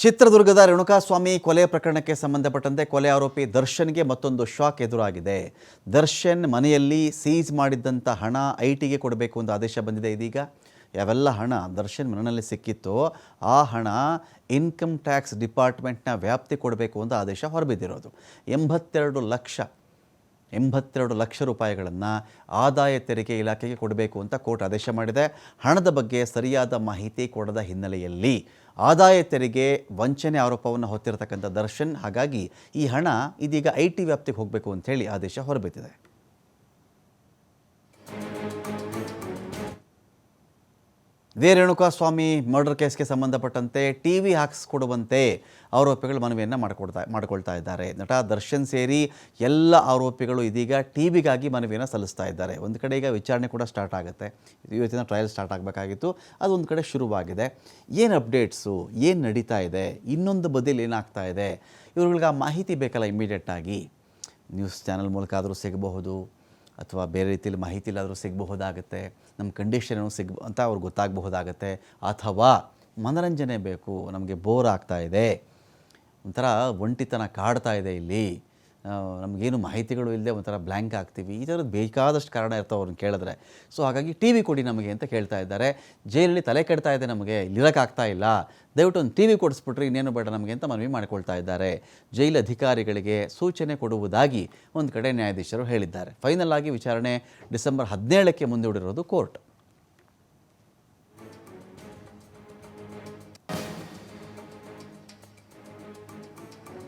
ಚಿತ್ರದುರ್ಗದ ರೇಣುಕಾಸ್ವಾಮಿ ಕೊಲೆ ಪ್ರಕರಣಕ್ಕೆ ಸಂಬಂಧಪಟ್ಟಂತೆ ಕೊಲೆ ಆರೋಪಿ ದರ್ಶನ್ಗೆ ಮತ್ತೊಂದು ಶಾಕ್ ಎದುರಾಗಿದೆ. ದರ್ಶನ್ ಮನೆಯಲ್ಲಿ ಸೀಜ್ ಮಾಡಿದ್ದಂಥ ಹಣ ಐ ಟಿಗೆ ಕೊಡಬೇಕು ಅಂತ ಆದೇಶ ಬಂದಿದೆ ಇದೀಗ. ಯಾವೆಲ್ಲ ಹಣ ದರ್ಶನ್ ಮನೆಯಲ್ಲಿ ಸಿಕ್ಕಿತ್ತೋ ಆ ಹಣ ಇನ್ಕಮ್ ಟ್ಯಾಕ್ಸ್ ಡಿಪಾರ್ಟ್ಮೆಂಟ್ನ ವ್ಯಾಪ್ತಿ ಕೊಡಬೇಕು ಅಂತ ಆದೇಶ ಹೊರಬಿದ್ದಿರೋದು. ಎಂಬತ್ತೆರಡು ಲಕ್ಷ ಎಂಬತ್ತೆರಡು ಲಕ್ಷ ರೂಪಾಯಿಗಳನ್ನು ಆದಾಯ ತೆರಿಗೆ ಇಲಾಖೆಗೆ ಕೊಡಬೇಕು ಅಂತ ಕೋರ್ಟ್ ಆದೇಶ ಮಾಡಿದೆ. ಹಣದ ಬಗ್ಗೆ ಸರಿಯಾದ ಮಾಹಿತಿ ಕೊಡದ ಹಿನ್ನೆಲೆಯಲ್ಲಿ ಆದಾಯ ತೆರಿಗೆ ವಂಚನೆ ಆರೋಪವನ್ನು ಹೊತ್ತಿರತಕ್ಕಂಥ ದರ್ಶನ್, ಹಾಗಾಗಿ ಈ ಹಣ ಇದೀಗ ಐ ಟಿ ವ್ಯಾಪ್ತಿಗೆ ಹೋಗಬೇಕು ಅಂಥೇಳಿ ಆದೇಶ ಹೊರಬಿದ್ದಿದೆ. ವಿ ರೇಣುಕಾಸ್ವಾಮಿ ಮರ್ಡರ್ ಕೇಸ್ಗೆ ಸಂಬಂಧಪಟ್ಟಂತೆ ಟಿ ವಿ ಹಾಕಿಸ್ಕೊಡುವಂತೆ ಆರೋಪಿಗಳು ಮನವಿಯನ್ನು ಮಾಡಿಕೊಡ್ತಾ, ಮಾಡಿಕೊಳ್ತಾ ಇದ್ದಾರೆ. ನಟ ದರ್ಶನ್ ಸೇರಿ ಎಲ್ಲ ಆರೋಪಿಗಳು ಇದೀಗ ಟಿ ವಿಗಾಗಿ ಮನವಿಯನ್ನು ಸಲ್ಲಿಸ್ತಾ ಇದ್ದಾರೆ. ಒಂದು ಕಡೆ ಈಗ ವಿಚಾರಣೆ ಕೂಡ ಸ್ಟಾರ್ಟ್ ಆಗುತ್ತೆ. ಇವತ್ತಿನ ಟ್ರಯಲ್ ಸ್ಟಾರ್ಟ್ ಆಗಬೇಕಾಗಿತ್ತು. ಅದು ಒಂದು ಕಡೆ ಶುರುವಾಗಿದೆ. ಏನು ಅಪ್ಡೇಟ್ಸು? ಏನು ನಡೀತಾ ಇದೆ? ಇನ್ನೊಂದು ಬದಿಯಲ್ಲಿ ಏನಾಗ್ತಾ ಇದೆ? ಇವ್ರುಗಳಿಗೆ ಆ ಮಾಹಿತಿ ಬೇಕಲ್ಲ ಇಮ್ಮಿಡಿಯೇಟಾಗಿ ನ್ಯೂಸ್ ಚಾನಲ್ ಮೂಲಕ ಆದರೂ ಸಿಗಬಹುದು. ಅಥವಾ ಬೇರೆ ರೀತಿಯಲ್ಲಿ ಮಾಹಿತಿ ಇಲ್ಲಾದರೂ ಸಿಗಬಹುದಾಗತ್ತೆ, ನಮ್ಮ ಕಂಡೀಷನ್ ಏನು ಸಿಗ್, ಅಂತ ಅವ್ರಿಗೆ ಗೊತ್ತಾಗಬಹುದಾಗತ್ತೆ, ಅಥವಾ ಮನರಂಜನೆ ಬೇಕು, ನಮಗೆ ಬೋರ್ ಆಗ್ತಾ ಇದೆ, ಒಂಥರ ಒಂಟಿತನ ಕಾಡ್ತಾ ಇದೆ ಇಲ್ಲಿ. ನಮಗೇನು ಮಾಹಿತಿಗಳು ಇಲ್ಲದೆ ಒಂಥರ ಬ್ಲ್ಯಾಂಕ್ ಆಗ್ತೀವಿ, ಈ ಥರದ್ದು ಬೇಕಾದಷ್ಟು ಕಾರಣ ಇರ್ತಾವೆ ಅವ್ರನ್ನ ಕೇಳಿದ್ರೆ. ಸೊ ಹಾಗಾಗಿ ಟಿ ವಿ ಕೊಡಿ ನಮಗೆ ಅಂತ ಕೇಳ್ತಾ ಇದ್ದಾರೆ. ಜೈಲಲ್ಲಿ ತಲೆ ಕೆಡ್ತಾ ಇದೆ ನಮಗೆ ಇಲ್ಲಿರೋಕ್ಕಾಗ್ತಾ ಇಲ್ಲ. ದಯವಿಟ್ಟು ಒಂದು ಟಿ ವಿ ಕೊಡಿಸ್ಬಿಟ್ರೆ ಇನ್ನೇನು ಬೇಡ ನಮಗೆ ಅಂತ ಮನವಿ ಮಾಡಿಕೊಳ್ತಾ ಇದ್ದಾರೆ. ಜೈಲ್ ಅಧಿಕಾರಿಗಳಿಗೆ ಸೂಚನೆ ಕೊಡುವುದಾಗಿ ಒಂದು ಕಡೆ ನ್ಯಾಯಾಧೀಶರು ಹೇಳಿದ್ದಾರೆ. ಫೈನಲ್ ಆಗಿ ವಿಚಾರಣೆ ಡಿಸೆಂಬರ್ ಹದಿನೇಳಕ್ಕೆ ಮುಂದೂಡಿರೋದು ಕೋರ್ಟ್.